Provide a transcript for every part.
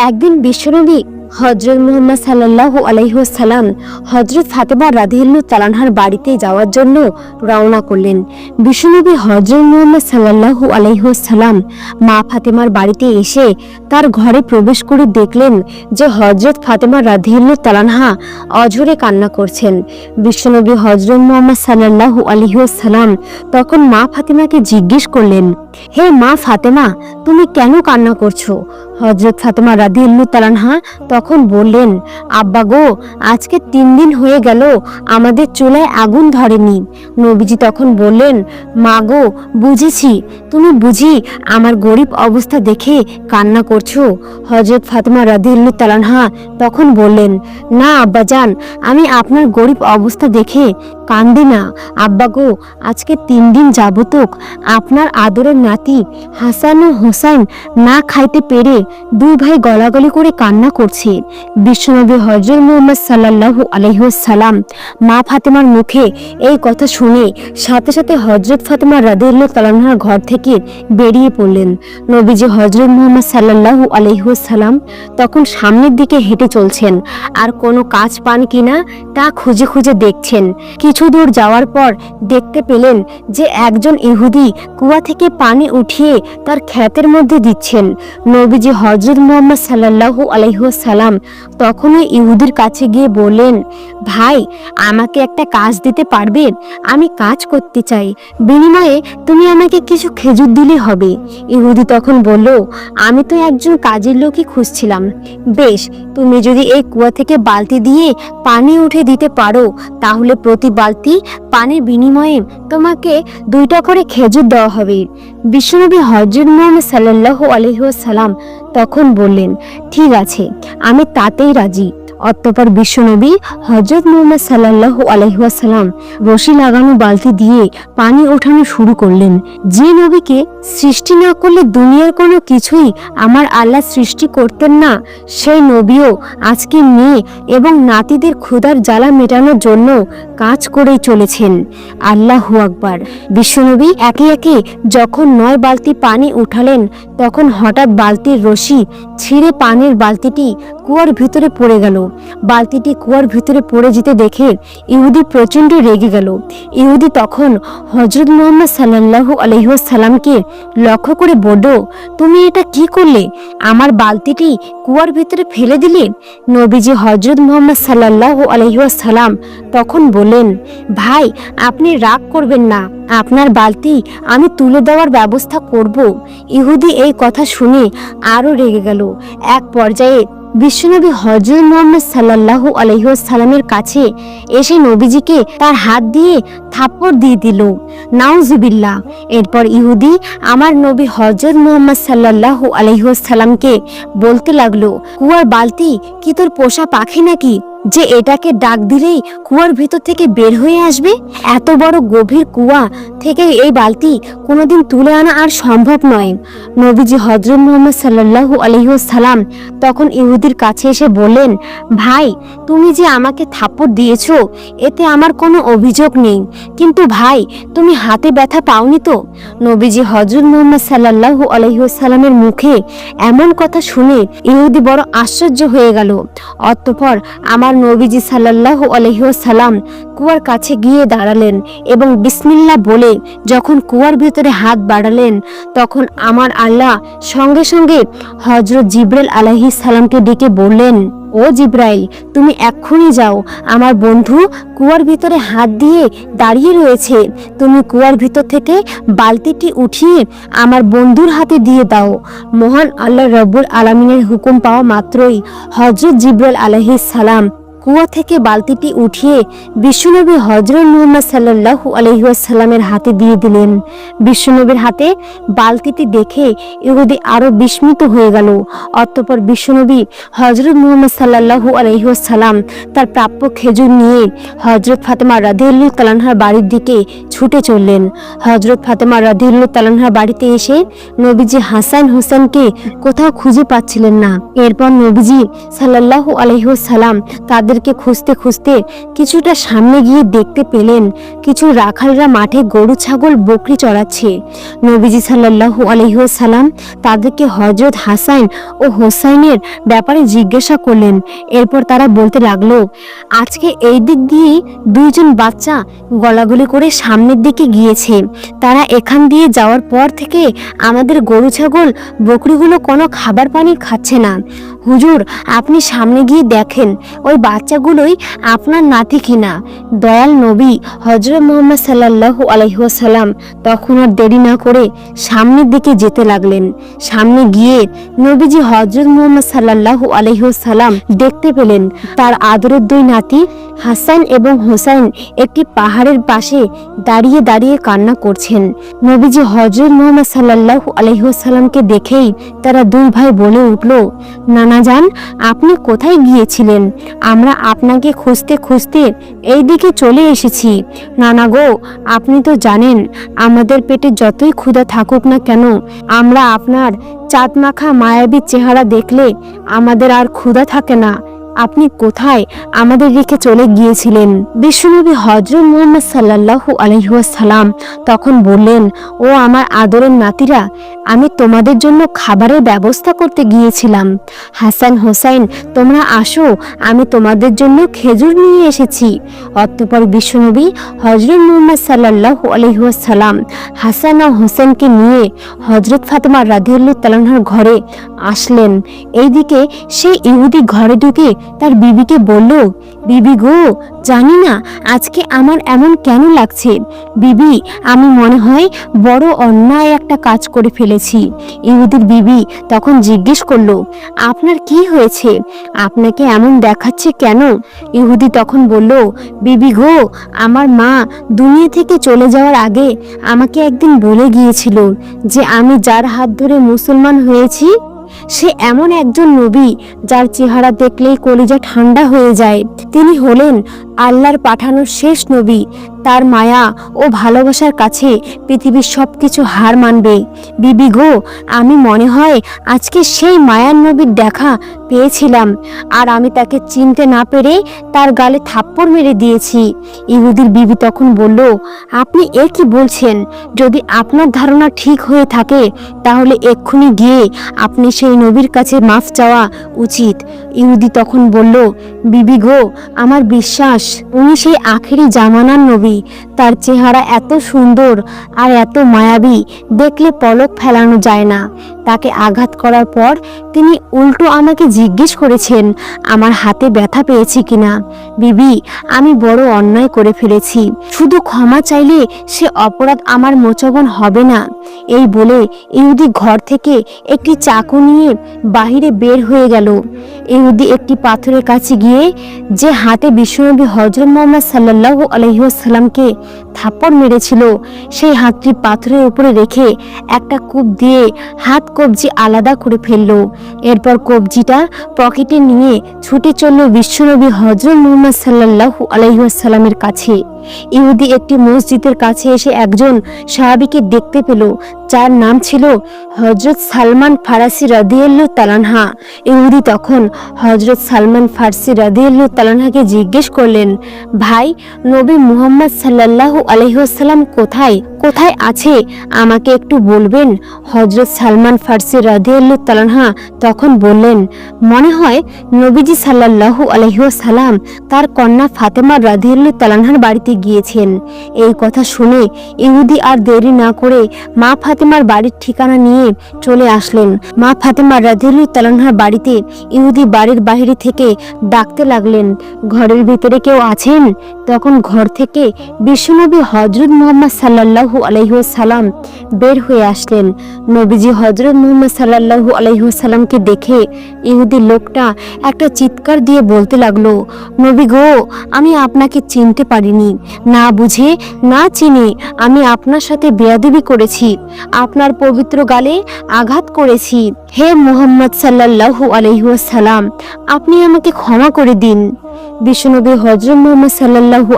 একদিন বিশ্বনবী হজরত মুহাম্মদ সাল্লাহ আলহিহাসাল্লাম হজরত ফাতেমা রাধিল্লু তালানহার বাড়িতে যাওয়ার জন্য রওনা করলেন। বিশ্বনবী হজরত মুহাম্মদ সাল্লাহু আলহিহাসাল্লাম মা ফাতেমার বাড়িতে এসে তার ঘরে প্রবেশ করে দেখলেন যে হজরত ফাতেমা রাধিল্লু তালানহা অঝরে কান্না করছেন। বিশ্বনবী হজরত মুহাম্মদ সাল্লাহু আলহিহাসাল্লাম তখন মা ফাতেমাকে জিজ্ঞেস করলেন, হে মা ফাতেমা, তুমি কেন কান্না করছ? হজরত ফাতেমা রাদিউল্লু তালানহা বললেন, আব্বা গো, আজকে তিন দিন হয়ে গেল, আমাদের চুলায় আগুন ধরেনি। নবীজি তখন বললেন, মা গো, বুঝেছি, তুমি বুঝি আমার গরিব অবস্থা দেখে কান্না করছ? হজরত ফাতেমা রাদিউল্লু তালানহা তখন বললেন, না, আব্বা যান আমি আপনার গরিব অবস্থা দেখে কান্দি না। আব্বা গো, আজকে তিন দিন যাবতক আপনার আদরের নাতি হাসান ও হোসাইন না খাইতে পেরে দুই ভাই গলাগলি করে কান্না করছে। বিশ্বনবী হজরত মুহাম্মদ সাল্লাল্লাহু আলহিসাল্লাম মা ফাতেমার মুখে এই কথা শুনে সাথে সাথে হজরত ফাতেমা রাদিল্লাহ তালানহার ঘর থেকে বেরিয়ে পড়লেন। নবীজি হজরত মুহাম্মদ সাল্লাল্লাহু আলহিসাল্লাম তখন সামনের দিকে হেঁটে চলছেন আর কোনো কাজ পান কিনা তা খুঁজে খুঁজে দেখছেন। কিছু দূর যাওয়ার পর দেখতে পেলেন যে একজন ইহুদি কুয়া থেকে পানি উঠিয়ে তার খ্যাতের মধ্যে দিচ্ছেন। নবীজি হজরত মোহাম্মদ সাল্লাহু আলহিহাসাল্লাম তখন ওই ইহুদির কাছে গিয়ে বললেন, ভাই, আমাকে একটা কাজ দিতে পারবেন? আমি কাজ করতে চাই। বিনিময়ে তুমি আমাকে কিছু খেজুর দিলে হবে। ইহুদি তখন বলল, আমি তো একজন কাজের লোকই খুঁজছিলাম। বেশ, তুমি যদি এই কুয়া থেকে বালতি দিয়ে পানি উঠে দিতে পারো, তাহলে প্রতি বালতি পানির বিনিময়ে তোমাকে দুইটা করে খেজুর দেওয়া হবে। বিশ্বনবী হজরত মোহাম্মদ সাল্লাহ আলহিহাসাল্লাম তখন বললেন, ঠিক আছে, আমি তাতেই রাজি। অতঃপর বিশ্বনবী হজরত মোহাম্মদ সাল্লাহ আলহিহাসাল্লাম রশি লাগানো বালতি দিয়ে পানি ওঠানো শুরু করলেন। যে নবীকে সৃষ্টি না করলে দুনিয়ার কোনো কিছুই আমার আল্লাহ সৃষ্টি করতেন না, সেই নবীও আজকে মেয়ে এবং নাতিদের ক্ষুধার জ্বালা মেটানোর জন্য কাজ করেই চলেছেন। আল্লাহু আকবার। বিশ্বনবী একে একে যখন নয় বালতি পানি উঠালেন, তখন হঠাৎ বালতির রশি ছিঁড়ে পানির বালতিটি কুয়ার ভিতরে পড়ে গেল। বালতিটি কুয়ার ভিতরে পড়ে যেতে দেখে ইহুদি প্রচণ্ড রেগে গেল। ইহুদি তখন হজরত মোহাম্মদ সাল্লাহু আলহিহাসাল্লামকে লক্ষ্য করে বলল, তুমি এটা কি করলে? আমার বালতিটি কুয়ার ভিতরে ফেলে দিলে? নবীজি হজরত মোহাম্মদ সাল্লাহু আলহিহাসাল্লাম তখন বললেন, ভাই, আপনি রাগ করবেন না। আপনার বালতি আমি তুলে দেওয়ার ব্যবস্থা করব। ইহুদি এই কথা শুনে আরও রেগে গেল। এক পর্যায়ে বিশ্বনবী হজরত মোহাম্মদ সাল্লাল্লাহু আলহিহাসাল্লামের কাছে এসে নবীজিকে তার হাত দিয়ে থাপ্পড় দিয়ে দিল। নাউজুবিল্লা এরপর ইহুদি আমার নবী হজরত মোহাম্মদ সাল্লাল্লাহু আলহিহাসাল্লামকে বলতে লাগল, কুয়ার বালতি কি তোর পোষা পাখি নাকি? যে এটাকে ডাক দিলেই কুয়ার ভিতর থেকে বের হয়ে আসবে? এত বড় গভীর কুয়া থেকে এই বালতি কোনোদিন তুলে আনা আর সম্ভব নয়। নবীজি হজরত মোহাম্মদ সাল্লাল্লাহু আলহিহাসাল্লাম তখন ইহুদির কাছে এসে বললেন, ভাই, তুমি যে আমাকে থাপ্পড় দিয়েছ, এতে আমার কোনো অভিযোগ নেই। কিন্তু ভাই, তুমি হাতে ব্যথা পাওনি তো? নবীজি হজরত মোহাম্মদ সাল্লাল্লাহু আলহিহাসাল্লামের মুখে এমন কথা শুনে ইহুদি বড় আশ্চর্য হয়ে গেল। অতঃপর আমার নবীজি সাল্লাল্লাহু আলহিহাসাল্লাম কুয়ার কাছে গিয়ে দাঁড়ালেন এবং বিসমিল্লা বলে যখন কুয়ার ভিতরে হাত বাড়ালেন, তখন আমার আল্লাহ সঙ্গে সঙ্গে হজরত জিব্রাইল আলাইহিস সালামকে ডেকে বললেন, ও জিব্রাইল, তুমি এক্ষুনি যাও। আমার বন্ধু কুয়ার ভিতরে হাত দিয়ে দাঁড়িয়ে রয়েছে। তুমি কুয়ার ভিতর থেকে বালতিটি উঠিয়ে আমার বন্ধুর হাতে দিয়ে দাও। মহান আল্লাহ রব্বুল আলমিনের হুকুম পাওয়া মাত্রই হজরত জিব্রাইল সালাম কুয়া থেকে বালতিটি উঠিয়ে বিশ্বনবী হজরত মুহাম্মদ সাল্লাল্লাহু আলহিউসাল্লামের হাতে দিয়ে দিলেন। বিশ্বনবীর হাতে বালতিটি দেখে ইহুদি আরও বিস্মিত হয়ে গেল। অতঃপর বিশ্বনবী হজরত মুহাম্মদ সাল্লাল্লাহু আলহিউসাল্লাম তার প্রাপ্য খেজুর নিয়ে হজরত ফাতেমা রাদিউল্লাহ তালানহার বাড়ির দিকে ছুটে চললেন। হজরত ফাতেমা রাদিউল্লাহ তালানহার বাড়িতে এসে নবীজি হাসান হোসেনকে কোথাও খুঁজে পাচ্ছিলেন না। এরপর নবীজি সাল্লাল্লাহু আলহিউসাল্লাম তাদের তাদেরকে খুঁজতে খুঁজতে কিছুটা সামনে গিয়ে দেখতে পেলেন কিছু রাখালরা মাঠে গরু, ছাগল, বকরি চড়াচ্ছে। নবীজি সাল্লাল্লাহু আলহিহাসাল্লাম তাদেরকে হজরত হাসান ও হোসাইনের ব্যাপারে জিজ্ঞাসা করলেন। এরপর তারা বলতে লাগল, আজকে এই দিক দিয়েই দুইজন বাচ্চা গলাগলি করে সামনের দিকে গিয়েছে। তারা এখান দিয়ে যাওয়ার পর থেকে আমাদের গরু, ছাগল, বকরিগুলো কোনো খাবার পানি খাচ্ছে না। হুজুর, আপনি সামনে গিয়ে দেখেন, ওই বাচ্চাগুলোই আপনার নাতি কিনা। দয়াল নবী হজরত মোহাম্মদ সাল্লাল্লাহু আলহিহাসাল্লাম তখন আর দেরি না করে সামনের দিকে যেতে লাগলেন। সামনে গিয়ে নবীজি হজরত মোহাম্মদ সাল্লাল্লাহু আলহিহাসাল্লাম দেখতে পেলেন, তার আদরের দুই নাতি হাসান এবং হোসাইন একটি পাহাড়ের পাশে দাঁড়িয়ে দাঁড়িয়ে কান্না করছেন। নবীজি হজরত মোহাম্মদ সাল্লাল্লাহু আলহিহাসাল্লামকে দেখেই তারা দুই ভাই বলে উঠল, নানা যান, আপনি কোথায় গিয়েছিলেন? আমরা আপনাকে খুঁজতে খুঁজতে এই দিকে চলে এসেছি। নানা গো, আপনি তো জানেন, আমাদের পেটে যতই ক্ষুধা থাকুক না কেন, আমরা আপনার চাঁদমাখা মায়াবী চেহারা দেখলে আমাদের আর ক্ষুধা থাকে না। আপনি কোথায় আমাদের রেখে চলে গিয়েছিলেন? বিশ্বনবী হজরত মুহাম্মদ সাল্লাল্লাহু আলহিহাসাল্লাম তখন বললেন, ও আমার আদরের নাতিরা, আমি তোমাদের জন্য খাবারের ব্যবস্থা করতে গিয়েছিলাম। হাসান হোসাইন, তোমরা আসো, আমি তোমাদের জন্য খেজুর নিয়ে এসেছি। অতঃপর বিশ্বনবী হজরত মুহাম্মদ সাল্লাল্লাহু আলহিহাসাল্লাম হাসান ও হোসেনকে নিয়ে হজরত ফাতেমা রাধিউল্লাহ তালানহার ঘরে আসলেন। এইদিকে সেই ইহুদি ঘরে ঢুকে তার বিবিকে বলল, বিবি গো, জানি না আজকে আমার এমন কেন লাগছে। বিবি, আমি মনে হয় বড় অন্যায় একটা কাজ করে ফেলেছি। ইহুদির বিবি তখন জিজ্ঞেস করল, আপনার কি হয়েছে? আপনাকে এমন দেখাচ্ছে কেন? ইহুদি তখন বলল, বিবি গো, আমার মা দুনিয়া থেকে চলে যাওয়ার আগে আমাকে একদিন বলে গিয়েছিল যে আমি যার হাত ধরে মুসলমান হয়েছি সে এমন একজন নবী যার চেহারা দেখলেই কলিজা ঠান্ডা হয়ে যায়। তিনি হলেন আল্লাহর পাঠানোর শেষ নবী তার মায়া ও ভালোবাসার কাছে পৃথিবীর সব কিছু হার মানবে। বিবি গো, আমি মনে হয় আজকে সেই মায়ার নবীর দেখা পেয়েছিলাম, আর আমি তাকে চিনতে না পেরে তার গালে থাপ্পড় মেরে দিয়েছি। ইহুদির বিবি তখন বলল, আপনি এ কি বলছেন? যদি আপনার ধারণা ঠিক হয়ে থাকে, তাহলে এক্ষুনি গিয়ে আপনি সেই নবীর কাছে মাফ চাওয়া উচিত। ইহুদি তখন বলল, বিবি গো, আমার বিশ্বাস, উনি সেই আখেরি জামানার নবী। তার চেহারা এত সুন্দর আর এত মায়াবী দেখলে পলক ফেলানো যায় না। তাকে আঘাত করার পর তিনি উল্টো আমাকে জিজ্ঞেস করেছেন, আমার হাতে ব্যথা পেয়েছি কিনা? বিবি, আমি বড় অন্যায় করে ফেলেছি। শুধু ক্ষমা চাইলে সে অপরাধ আমার মোচবন হবে না। এই বলে ইহুদি ঘর থেকে একটি চাকু নিয়ে বাহিরে বের হয়ে গেল। ইহুদি একটি পাথরের কাছে গিয়ে যে হাতে বিশ্বনবী হজরত মোহাম্মদ সাল্লাল্লাহু আলহিহাসাল্লামকে থাপ্পড় মেরেছিল, সেই হাতটি পাথরের উপরে রেখে একটা কূপ দিয়ে হাত কবজি আলাদা করে ফেলল। এরপর কবজিটা পকেটে নিয়ে ছুটে চলল বিশ্বনবী হজরত মুহাম্মদ সাল্লাল্লাহু আলহিহাসাল্লামের কাছে। ইহুদি একটি মসজিদের কাছে এসে একজন সাহাবিকে দেখতে পেল। যার নাম ছিল হজরত সালমান ফারাসি রাদিয়াল্লাহ তালানহা ইহুদি তখন হজরত সালমান ফার্সি রাদিয়াল্লাহ তালানহাকে জিজ্ঞেস করলেন, ভাই, নবী মুহাম্মদ সাল্লাল্লাহু আলহিহাসাল্লাম কোথায়? কোথায় আছে? আমাকে একটু বলবেন? হজরত সালমান ফার্সি রাদিয়াল্লাহ তালানহা তখন বললেন, মনে হয় নবীজি সাল্লাল্লাহু আলহিহাসাল্লাম তার কন্যা ফাতেমা রাদিয়াল্লাহ তালানহার বাড়িতে গিয়েছেন। এই কথা শুনে ইহুদি আর দেরি না করে মা ফাতেমার বাড়ির ঠিকানা নিয়ে চলে আসলেন। মা ফাতেমা রাদিয়াল্লাহ তালানহার বাড়িতে ইহুদি বাড়ির বাহিরে থেকে ডাকতে লাগলেন, ঘরের ভিতরে কেউ আছেন? তখন ঘর থেকে বিশ্বনবী হজরত মুহাম্মদ সাল্লাল্লাহু আলাইসাল্লাম বের হয়ে আসলেন। নবীজি হজরত মুহাম্মদ সাল্লাল্লাহু আলাইসাল্লামকে দেখে ইহুদি লোকটা একটা চিৎকার দিয়ে বলতে লাগল, নবী গো, আমি আপনাকে চিনতে পারিনি। না বুঝে, না চিনে আমি আপনার সাথে বেয়াদবি করেছি, আপনার পবিত্র গালে আঘাত করেছি। হে মুহাম্মদ সাল্লাল্লাহু আলাইসাল্লাম আপনি আমাকে ক্ষমা করে দিন। বিশ্বনবী হজরত মোহাম্মদ সাল্লাল্লাহু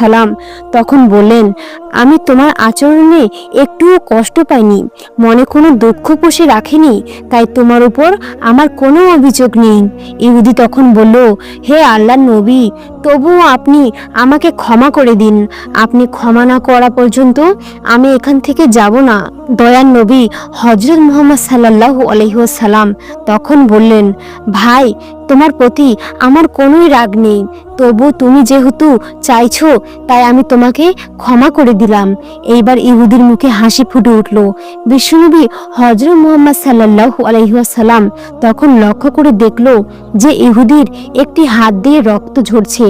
সালাম তখন বললেন, আমি তোমার আচরণে একটুও কষ্ট পাইনি, মনে কোনো দুঃখ পুষে রাখিনি, তাই তোমার উপর আমার কোনো অভিযোগ নেই। ইহুদি তখন বলল, হে আল্লাহ নবী তবুও আপনি আমাকে ক্ষমা করে দিন। আপনি ক্ষমা না করা পর্যন্ত আমি এখান থেকে যাব না। দয়ার নবী হজরত মোহাম্মদ সাল্লাহ আলহিহাসাল্লাম তখন বললেন, ভাই, তোমার প্রতি আমার কোনোই রাগ নেই। তবু তুমি যেহেতু চাইছো, তাই আমি তোমাকে ক্ষমা করে দিলাম। এইবার ইহুদির মুখে হাসি ফুটে উঠল। বিশ্বনবী হজরত মোহাম্মদ সাল্লাহ আলহিহাসাল্লাম তখন লক্ষ্য করে দেখল যে ইহুদির একটি হাত দিয়ে রক্ত ঝরছে।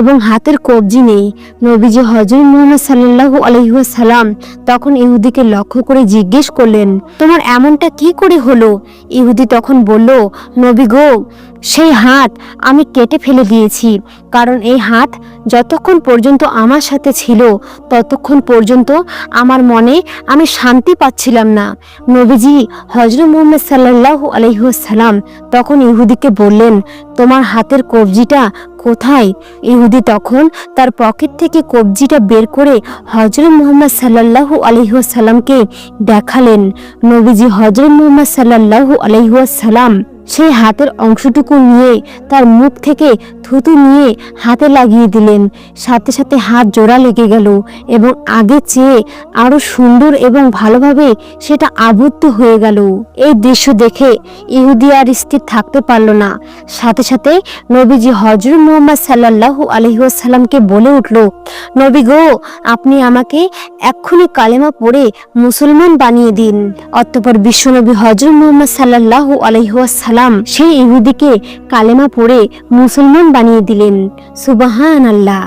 এবং হাতের কবজি নেই। নবীজি হজরত মোহাম্মদ সাল্লাহ আলহিহাসাল্লাম তখন ইহুদিকে লক্ষ্য করে জিজ্ঞেস করলেন, তোমার এমনটা কি করে হলো? ইহুদি তখন বলল, নবী গো, সেই হাত আমি কেটে ফেলে দিয়েছি। কারণ এই হাত যতক্ষণ পর্যন্ত আমার সাথে ছিল, ততক্ষণ পর্যন্ত আমার মনে আমি শান্তি পাচ্ছিলাম না। নবীজি হজরত মোহাম্মদ সাল্লাহ আলহিহাসাল্লাম তখন ইহুদিকে বললেন, তোমার হাতের কবজিটা কোথায়? ইহুদি তখন তার পকেট থেকে কবজিটা বের করে হজরত মোহাম্মদ সাল্লাহু আলহিহাসাল্লামকে দেখালেন। নবীজি হজরত মোহাম্মদ সাল্লাহু আলহিহাসাল্লাম সেই হাতের অংশটুকু নিয়ে তার মুখ থেকে থুতু নিয়ে হাতে লাগিয়ে দিলেন। সাথে সাথে হাত জোড়া লেগে গেল এবং আগে চেয়ে আরও সুন্দর এবং ভালোভাবে সেটা আবদ্ধ হয়ে গেল। এই দৃশ্য দেখে ইহুদি আর স্থির থাকতে পারল না। সাথে সাথে নবীজি হজরত মোহাম্মদ সাল্লাহ আলহিহাসাল্লামকে বলে উঠল, নবী গো, আপনি আমাকে এক্ষুনি কালেমা পড়ে মুসলমান বানিয়ে দিন। অতঃপর বিশ্বনবী হজরত মোহাম্মদ সাল্লাহ আলহিহাসাল্লাম সেই ইহুদিকে কালেমা পড়ে মুসলমান বানিয়ে দিলেন। সুবাহান আল্লাহ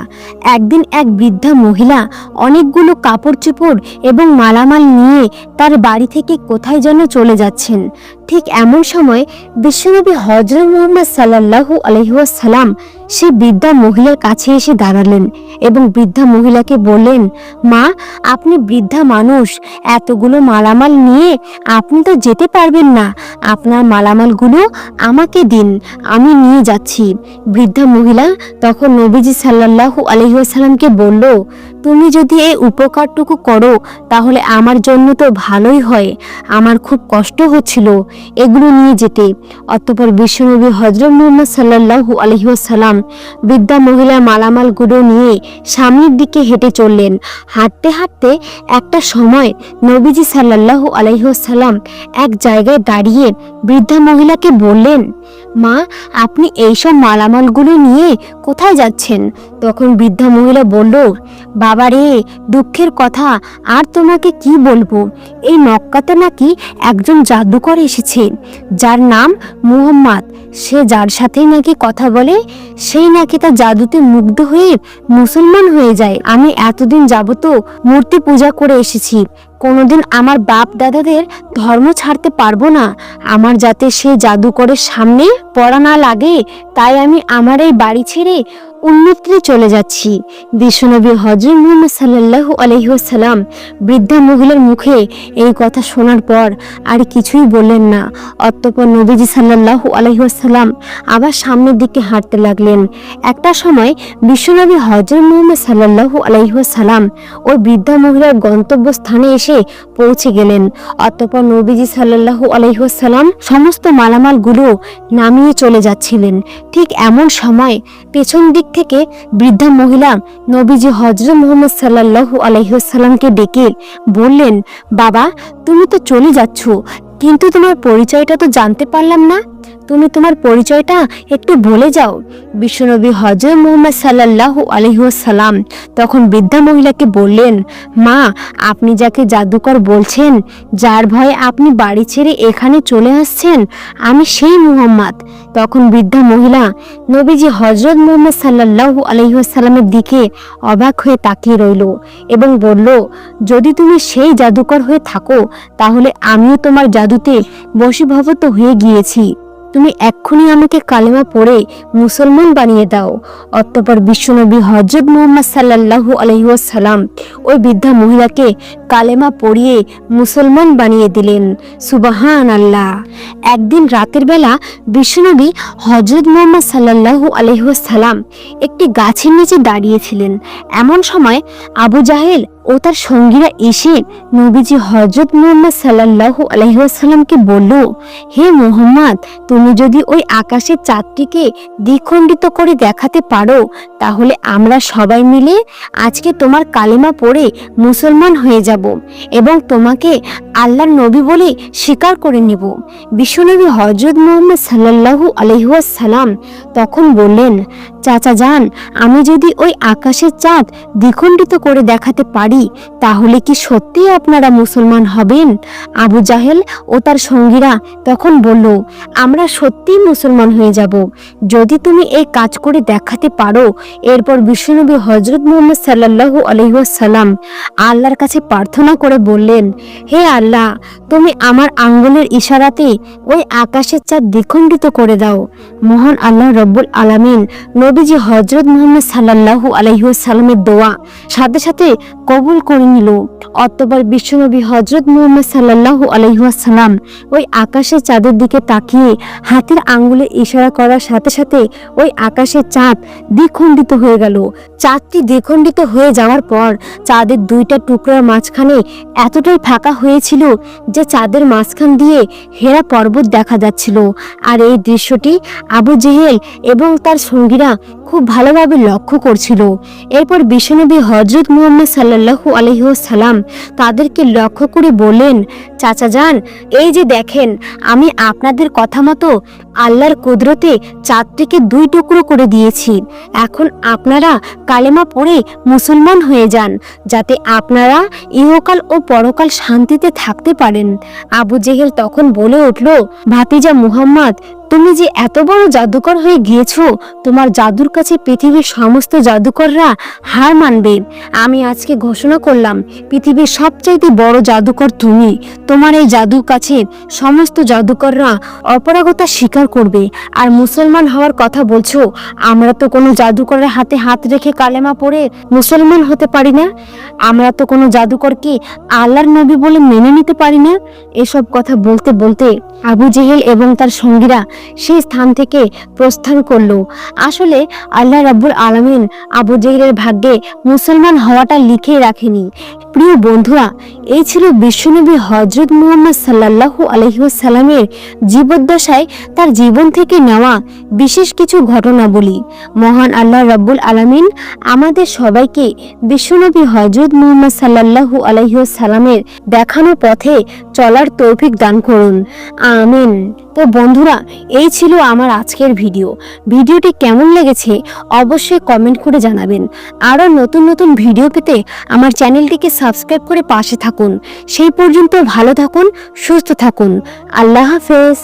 একদিন এক বৃদ্ধা মহিলা অনেকগুলো কাপড় চোপড় এবং মালামাল নিয়ে তার বাড়ি থেকে কোথায় যেন চলে যাচ্ছেন। ঠিক এমন সময় বিশ্বনবী হজরত মোহাম্মদ সাল্লাহু আলহিহাসাল্লাম সে বৃদ্ধা মহিলার কাছে এসে দাঁড়ালেন এবং বৃদ্ধা মহিলাকে বললেন, মা, আপনি বৃদ্ধা মানুষ, এতগুলো মালামাল নিয়ে আপনি তো যেতে পারবেন না। আপনার মালামালগুলো আমাকে দিন, আমি নিয়ে যাচ্ছি। বৃদ্ধা মহিলা তখন নবীজি সাল্লাহু আলহিহাসাল্লামকে বলল তুমি যদি এই উপকারটুকু করো, তাহলে আমার জন্য তো ভালোই হয়। আমার খুব কষ্ট হচ্ছিল এগুলো নিয়ে যেতে। অতঃপর বিশ্বনবী হজরত মোহাম্মদ সাল্লাহু আলহিহাসাল্লাম বৃদ্ধা মহিলা মালামালগুলো নিয়ে সামনের দিকে হেঁটে চললেন। হাঁটতে হাঁটতে একটা সময় নবীজি সাল্লাহু আলহিহাসাল্লাম এক জায়গায় দাঁড়িয়ে বৃদ্ধা মহিলাকে বললেন, মা, আপনি এইসব মালামালগুলো নিয়ে কোথায় যাচ্ছেন? তখন বৃদ্ধা মহিলা বলল, বাবা রে দুঃখের কথা, আর তোমাকে কি বলব? এই মক্কাতে নাকি একজন জাদুকর এসেছে, যার নাম মুহাম্মদ। সে যার সাথে নাকি কথা বলে, সেই নাকি তার জাদুতে মুগ্ধ হয়ে মুসলমান হয়ে যায়। আমি এতদিন যাবতো মূর্তি পূজা করে এসেছি। কোনোদিন আমার বাপ দাদাদের ধর্ম ছাড়তে পারব না। আমার যাতে সেই জাদুকরের সামনে পড়া না লাগে, তাই আমি আমার এই বাড়ি ছেড়ে উন্নতিতে চলে যাচ্ছি। বিশ্বনবী হজরত মুহাম্মদ সাল্লাল্লাহু আলাইহি ওয়াসাল্লাম বৃদ্ধা মহিলার মুখে এই কথা শোনার পর আর কিছুই বললেন না। অতঃপর নবীজি সাল্লাল্লাহু আলাইহি ওয়াসাল্লাম আবার সামনের দিকে হাঁটতে লাগলেন। একটা সময় বিশ্বনবী হজরত মুহাম্মদ সাল্লাল্লাহু আলাইহি ওয়াসাল্লাম ওই বৃদ্ধা মহিলার গন্তব্যস্থানে এসে পৌঁছে গেলেন। অতঃপর নবীজি সাল্লাহ আলহিহাসাল্লাম সমস্ত মালামালগুলো নামিয়ে চলে যাচ্ছিলেন। ঠিক এমন সময় পেছন দিক থেকে বৃদ্ধা মহিলা নবীজি হজরত মোহাম্মদ সাল্লাল্লাহু আলহিহাসাল্লামকে ডেকে বললেন, বাবা, তুমি তো চলে যাচ্ছ কিন্তু তোমার পরিচয়টা তো জানতে পারলাম না। তুমি তোমার পরিচয়টা একটু বলে যাও। বিশ্বনবী হজর মোহাম্মদ সাল্লাহ আলহিহাসাল্লাম তখন বৃদ্ধা মহিলাকে বললেন, মা, আপনি যাকে জাদুকর বলছেন, যার ভয়ে আপনি বাড়ি ছেড়ে এখানে চলে আসছেন, আমি সেই মুহাম্মদ। তখন বৃদ্ধা মহিলা নবীজি হজরত মোহাম্মদ সাল্লাল্লাহু আলহিহাসাল্লামের দিকে অবাক হয়ে তাকিয়ে রইল এবং বলল, যদি তুমি সেই জাদুকর হয়ে থাকো, তাহলে আমিও তোমার জাদুতে বসীভবত হয়ে গিয়েছি। তুমি এক্ষুনি আমাকে কালেমা পড়ে মুসলমান বানিয়ে দাও। অতঃপর বিশ্বনবী হজরত মোহাম্মদ সাল্লাল্লাহু আলহিউসালাম ওই বৃদ্ধা মহিলাকে কালেমা পড়িয়ে মুসলমান বানিয়ে দিলেন। সুবাহান আল্লাহ একদিন রাতের বেলা বিশ্বনবী হজরত মোহাম্মদ সাল্লাল্লাহু আলহিউসালাম একটি গাছের নিচে দাঁড়িয়েছিলেন। এমন সময় আবু জাহেল ও তার সঙ্গীরা এসে নবীজি হজরত মুহাম্মদ সাল্লাল্লাহু আলহিহাসাল্লামকে বলল, হে মোহাম্মদ, তুমি যদি ওই আকাশের চাঁদটিকে দ্বিখণ্ডিত করে দেখাতে পারো, তাহলে আমরা সবাই মিলে আজকে তোমার কালিমা পড়ে মুসলমান হয়ে যাব এবং তোমাকে আল্লাহর নবী বলে স্বীকার করে নেব। বিশ্বনবী হজরত মুহাম্মদ সাল্লাল্লাহু আলহিহাসাল্লাম তখন বললেন, চাচা যান আমি যদি ওই আকাশের চাঁদ দ্বিখণ্ডিত করে দেখাতে পারি তাহলে কি সত্যি আপনারা মুসলমান হবেন? আবু জাহেল ও তার সঙ্গীরা তখন বলল, আমরা সত্যিই মুসলমান হয়ে যাব। যদি তুমি এই কাজ করে দেখাতে পারো, এরপর বিশ্বনবী হজরত মুহাম্মদ সাল্লাল্লাহু আলহিহাসাল্লাম আল্লাহর কাছে প্রার্থনা করে বললেন, হে আল্লাহ, তুমি আমার আঙ্গুলের ইশারাতে ওই আকাশের চাঁদ দ্বিখণ্ডিত করে দাও। মহান আল্লাহ রব্বুল আলামিন নবীজি হজরত মোহাম্মদ সাল্লাল্লাহু আলাইসাল্লামের দোয়া, সাথে সাথে কবুল করে নিল। অতবার বিশ্বনবী হজরত মুহাম্মদ সাল্লাল্লাহু আলাইসাল্লাম ওই আকাশের চাঁদের দিকে তাকিয়ে হাতের আঙ্গুলে ইশারা করার সাথে সাথে ওই আকাশের চাঁদ দ্বিখণ্ডিত হয়ে গেল। চাঁদটি দ্বিখণ্ডিত হয়ে যাওয়ার পর চাঁদের দুইটা টুকরার মাঝখানে এতটাই ফাঁকা হয়েছিল যে চাঁদের মাঝখান দিয়ে হেরা পর্বত দেখা যাচ্ছিল। আর এই দৃশ্যটি আবু জেহেল এবং তার সঙ্গীরা খুব ভালোভাবে লক্ষ্য করছিল। এরপর বিশ্বনবী হজরত মুহাম্মদ সাল্লাল্লাহু আলহিহাসাল্লাম তাদেরকে লক্ষ্য করে বললেন, চাচা যান, এই যে দেখেন, আমি আপনাদের কথা মতো আল্লাহর কুদরতে চাঁদটিকে দুই টুকরো করে দিয়েছি। এখন আপনারা কালেমা পড়ে মুসলমান হয়ে যান, যাতে আপনারা ইহকাল ও পরকাল শান্তিতে থাকতে পারেন। আবু জেহেল তখন বলে উঠল, ভাতিজা মুহাম্মদ তুমি যে এত বড় জাদুকর হয়ে গিয়েছো, তোমার জাদুর কাছে পৃথিবীর সমস্ত জাদুকররা হার মানবে। আমি আজকে ঘোষণা করলাম, পৃথিবীর সবচাইতে বড় জাদুকর তুমি। তোমার এই জাদুর কাছে সমস্ত জাদুকররা অপরাগতা স্বীকার করবে। আর মুসলমান হওয়ার কথা বলছো, আমরা তো কোনো জাদুকরের হাতে হাত রেখে কালেমা পড়ে মুসলমান হতে পারি না। আমরা তো কোনো জাদুকরকে আল্লাহর নবী বলে মেনে নিতে পারি না। এসব কথা বলতে বলতে আবু জেহেল এবং তার সঙ্গীরা সেই স্থান থেকে প্রস্থান করল। আসলে আল্লাহ রাব্বুল আলমিন আবু জেহেলের ভাগ্যে মুসলমান হওয়াটা লিখে রাখেনি। প্রিয় বন্ধুরা এই ছিল বিশ্বনবী হজরত মুহাম্মদ সাল্লাল্লাহু আলহিউসাল্লামের জীবদ্দশায় তার জীবন থেকে নেওয়া বিশেষ কিছু ঘটনাবলী। মহান আল্লাহ রাব্বুল আলামিন আমাদের সবাইকে বিশ্বনবী হজরত মুহাম্মদ সাল্লাল্লাহু আলহিউসাল্লামের দেখানো পথে চলার তৌফিক দান করুন। আমিন। তো বন্ধুরা, এই ছিল আমার আজকের ভিডিও। ভিডিওটি কেমন লেগেছে অবশ্যই কমেন্ট করে জানাবেন। আরও নতুন নতুন ভিডিও পেতে আমার চ্যানেলটিকে সাবস্ক্রাইব করে পাশে থাকুন। সেই পর্যন্ত ভালো থাকুন সুস্থ থাকুন। আল্লাহ হাফেজ।